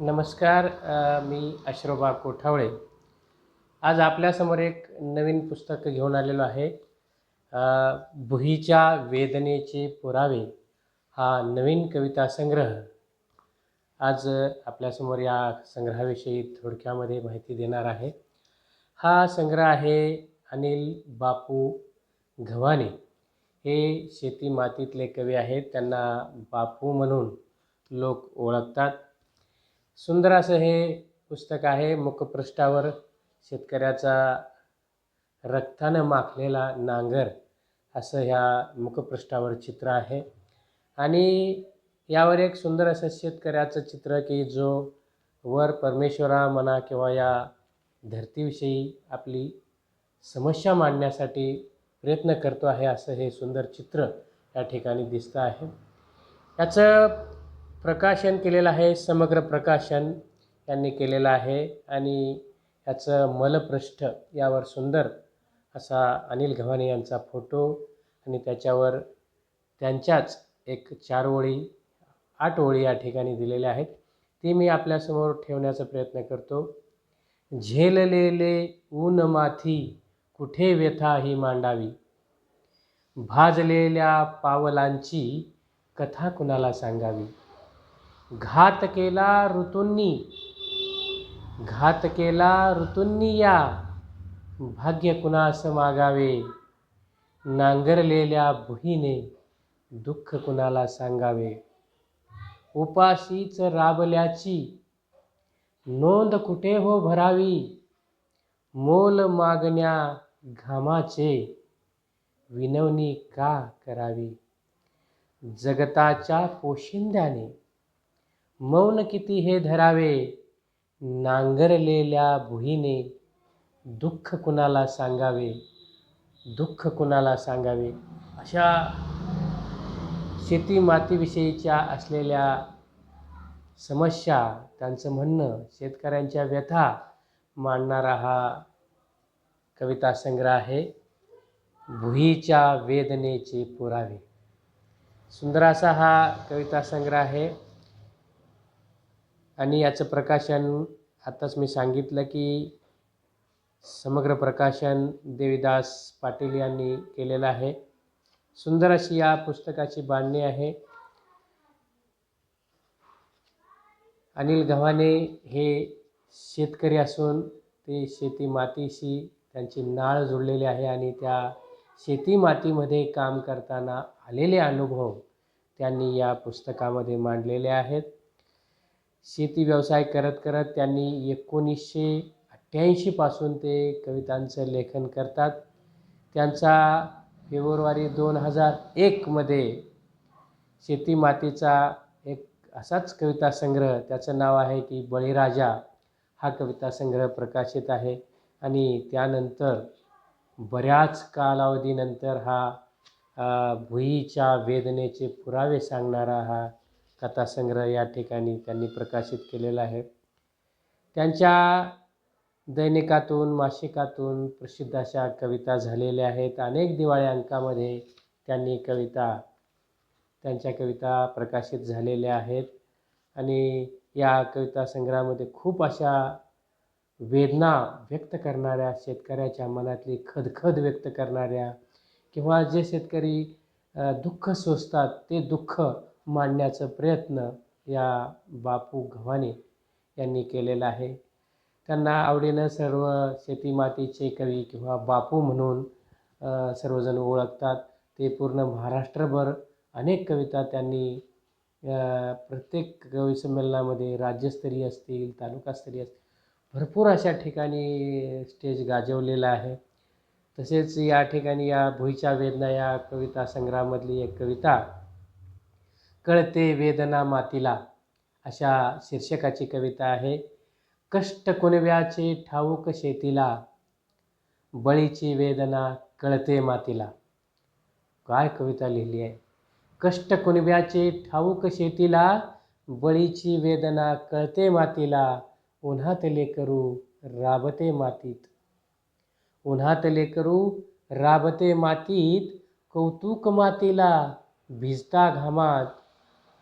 नमस्कार मी अश्रोबा कोठावळे. आज आपल्यासमोर एक नवीन पुस्तक घेऊन आलेलो आहे. भुईच्या वेदनेचे पुरावे हा नवीन कविता संग्रह. आज आपल्यासमोर या संग्रहाविषयी थोडक्यामध्ये माहिती देणार आहे. हा संग्रह आहे अनिल बापू घवाने. हे शेती मातीतले कवी आहेत. त्यांना बापू म्हणून लोक ओळखतात. सुंदर असं हे पुस्तक आहे. मुखपृष्ठावर शेतकऱ्याचा रक्तानं माखलेला नांगर असं ह्या मुखपृष्ठावर चित्र आहे. आणि यावर एक सुंदर असं शेतकऱ्याचं चित्र की जो वर परमेश्वरा म्हणा किंवा या धरतीविषयी आपली समस्या मांडण्यासाठी प्रयत्न करतो आहे असं हे सुंदर चित्र या ठिकाणी दिसतं आहे. याचं प्रकाशन केलेलं आहे समग्र प्रकाशन यांनी केलेलं आहे आणि याचं मलपृष्ठ यावर सुंदर असा अनिल गव्हाणे यांचा फोटो आणि त्याच्यावर त्यांच्याच एक चार ओळी आठ ओळी या ठिकाणी दिलेल्या आहेत. ती मी आपल्यासमोर ठेवण्याचा प्रयत्न करतो. झेललेले ऊन माथी कुठे व्यथा ही मांडावी? भाजलेल्या पावलांची कथा कुणाला सांगावी? घात केला ऋतूंनी. घात केला ऋतूंनी या. भाग्य कुणास मागावे? नांगरलेल्या भुईने दुःख कुणाला सांगावे? उपाशीच राबल्याची नोंद कुठे हो भरावी? मोल मागण्या घामाचे विनवणी का करावी? जगताच्या पोशिंद्याने मौन किती हे धरावे? नांगरलेल्या भुईने दुःख कुणाला सांगावे? दुःख कुणाला सांगावे? अशा शेती मातीविषयीच्या असलेल्या समस्या त्यांचं म्हणणं शेतकऱ्यांच्या व्यथा मांडणारा हा कविता संग्रह आहे. भुईच्या वेदनेचे पुरावे. सुंदर असा हा कविता संग्रह आहे. आणि याचं प्रकाशन आत्ताच मी सांगितलं की समग्र प्रकाशन देवीदास पाटील यांनी केलेलं आहे. सुंदर अशी या पुस्तकाची बांधणी आहे. अनिल गव्हाणे हे शेतकरी असून ते शेती मातीशी त्यांची नाळ जुळलेली आहे आणि त्या शेती मातीमध्ये काम करताना आलेले अनुभव त्यांनी या पुस्तकामध्ये मांडलेले आहेत. शेती व्यवसाय करत करत त्यांनी एकोणीसशे अठ्ठ्याऐंशीपासून ते कवितांचं लेखन करतात. त्यांचा फेब्रुवारी दोन हजार एकमध्ये शेती मातीचा एक असाच कविता संग्रह त्याचं नाव आहे की बळीराजा हा कविता संग्रह प्रकाशित आहे. आणि त्यानंतर बऱ्याच कालावधीनंतर हा भुईच्या वेदनेचे पुरावे सांगणारा हा कथासंग्रह या ठिकाणी त्यांनी प्रकाशित केलेला आहे. त्यांच्या दैनिकातून मासिकातून प्रसिद्ध अशा कविता झालेल्या आहेत. अनेक दिवाळी अंकामध्ये त्यांनी कविता त्यांच्या कविता प्रकाशित झालेल्या आहेत. आणि या कविता संग्रहामध्ये खूप अशा वेदना व्यक्त करणाऱ्या शेतकऱ्याच्या मनातली खदखद व्यक्त करणाऱ्या किंवा जे शेतकरी दुःख सोसतात ते दुःख मांडण्याचा प्रयत्न या बापू गव्हाणे यांनी केलेला आहे. त्यांना आवडीनं सर्व शेतीमातीचे कवी किंवा बापू म्हणून सर्वजण ओळखतात. ते पूर्ण महाराष्ट्रभर अनेक कविता त्यांनी प्रत्येक कवी संमेलनामध्ये राज्यस्तरीय असतील तालुकास्तरीय असतील भरपूर अशा ठिकाणी स्टेज गाजवलेला आहे. तसेच या ठिकाणी या भुईच्या वेदना या कविता संग्रहामधली एक कविता कळते वेदना मातीला. अशा शीर्षकाची कविता आहे कष्ट कुणव्याचे ठाऊक शेतीला. बळीची वेदना कळते मातीला. काय कविता लिहिली आहे? कष्ट कुणव्याचे ठाऊक शेतीला बळीची वेदना कळते मातीला. उन्हात लेकरू राबते मातीत. उन्हात लेकरू राबते मातीत. कौतुक मातीला भिजता घामात.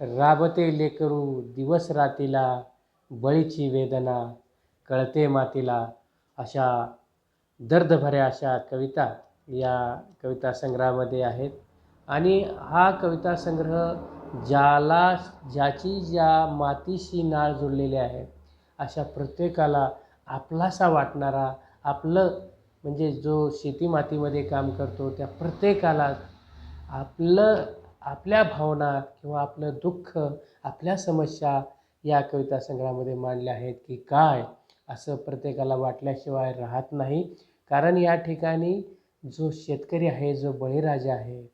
राबते लेकरू दिवस रातीला बळीची वेदना कळते मातीला अशा दर्दभऱ्या अशा कविता या कविता संग्रहामध्ये आहेत. आणि हा कविता संग्रह ज्याला ज्याची ज्या मातीशी नाळ जुळलेली आहे अशा प्रत्येकाला आपलासा वाटणारा आपलं म्हणजे जो शेती मातीमध्ये काम करतो त्या प्रत्येकाला आपलं आपल्या भावना किंवा आपलं दुःख आपल्या समस्या या कविता संग्रहामध्ये मांडल्या आहेत की काय असं प्रत्येकाला वाटल्याशिवाय राहत नाही. कारण या ठिकाणी जो शेतकरी आहे जो बळीराजा आहे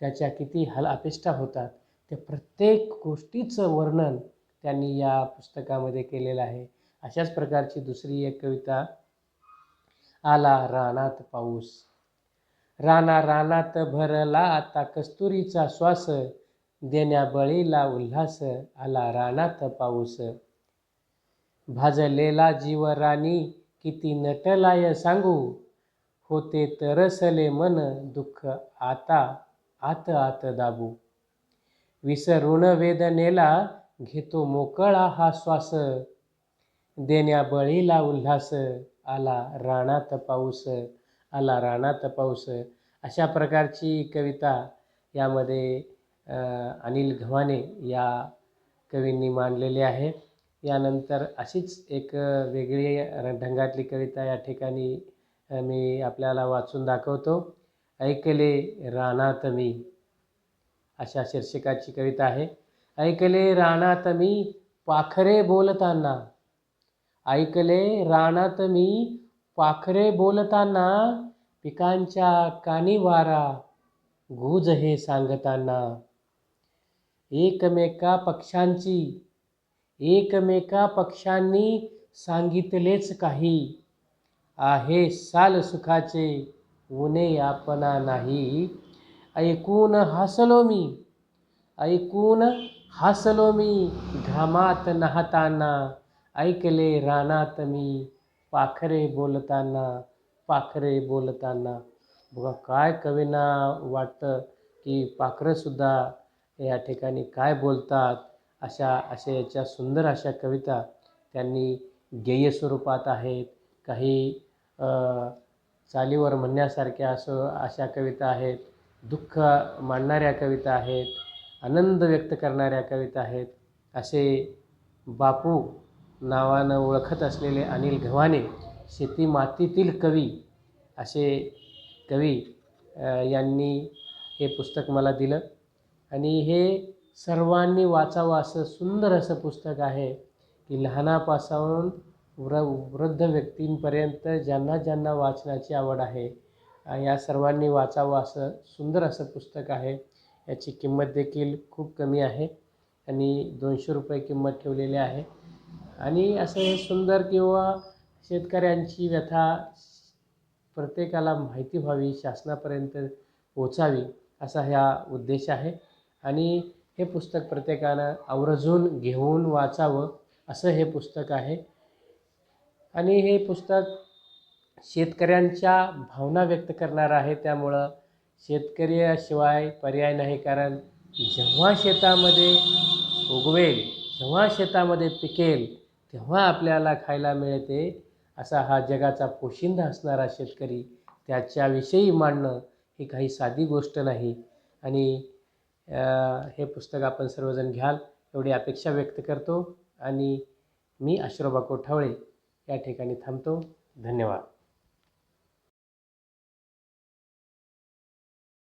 त्याच्या किती हल अपेष्टा होतात त्या प्रत्येक गोष्टीचं वर्णन त्यांनी या पुस्तकामध्ये केलेलं आहे. अशाच प्रकारची दुसरी एक कविता आला रानात पाऊस. राना रानात भरला आता कस्तुरीचा श्वास. देण्या बळीला उल्हास आला रानात पाऊस. भाजलेला जीव राणी किती नटलाय सांगू. होते तरसले मन दुःख आता आत आत दाबू. विसरून वेदनेला घेतो मोकळा हा श्वास. देण्या बळीला उल्हास आला रानात पाऊस. आला रानात पाऊस. अशा प्रकारची कविता यामध्ये अनिल घवाने या कवींनी मांडलेली आहे. यानंतर अशीच एक वेगळी ढंगातली कविता या ठिकाणी मी आपल्याला वाचून दाखवतो. ऐकले रानात मी. अशा शीर्षकाची कविता आहे. ऐकले रानात मी पाखरे बोलताना. ऐकले रानात मी पाखरे बोलताना पिकांच्या कानी वारा गुज हे सांगताना. एकमेका पक्षांची एकमेका पक्षांनी सांगितलेच काही. आहे साल सुखाचे उने आपणा नाही. ऐकून हसलो मी ऐकून हसलो मी घामात नाहताना. ऐकले रानात मी पाखरे बोलताना पाखरे बोलताना. बघा काय कवींना वाटतं की पाखरंसुद्धा या ठिकाणी काय बोलतात अशा अशा याच्या सुंदर अशा कविता त्यांनी गेय स्वरूपात आहेत. काही चालीवर म्हणण्यासारख्या असं अशा कविता आहेत. दुःख मांडणाऱ्या कविता आहेत. आनंद व्यक्त करणाऱ्या कविता आहेत. असे बापू नावानं ओळखत असलेले अनिल घवाने शेती मातीतील कवी असे कवी यांनी हे पुस्तक मला दिलं. आणि हे सर्वांनी वाचावं असं सुंदर असं पुस्तक आहे की लहानापासून व्र वृद्ध व्यक्तींपर्यंत ज्यांना ज्यांना वाचनाची आवड आहे या सर्वांनी वाचावं असं सुंदर असं पुस्तक आहे. याची किंमत देखील खूप कमी आहे आणि दोनशे रुपये किंमत ठेवलेली आहे. आणि असं हे सुंदर किंवा शेतकऱ्यांची व्यथा प्रत्येकाला माहिती व्हावी शासनापर्यंत पोचावी असा ह्या उद्देश आहे. आणि हे पुस्तक प्रत्येकानं आवर्जून घेऊन वाचावं असं हे पुस्तक आहे. आणि हे पुस्तक शेतकऱ्यांच्या भावना व्यक्त करणारं आहे. त्यामुळं शेतकऱ्याशिवाय पर्याय नाही. कारण जेव्हा शेतामध्ये उगवेल जेव्हा शेतामध्ये पिकेल तेव्हा आपल्याला खायला मिळते असा हा जगाचा पोशिंदा असणारा शेतकरी त्याच्याविषयी मांडणं ही काही साधी गोष्ट नाही. आणि हे पुस्तक आपण सर्वजण घ्याल एवढी अपेक्षा व्यक्त करतो. आणि मी अश्रोबा कोठावळे या ठिकाणी थांबतो. धन्यवाद.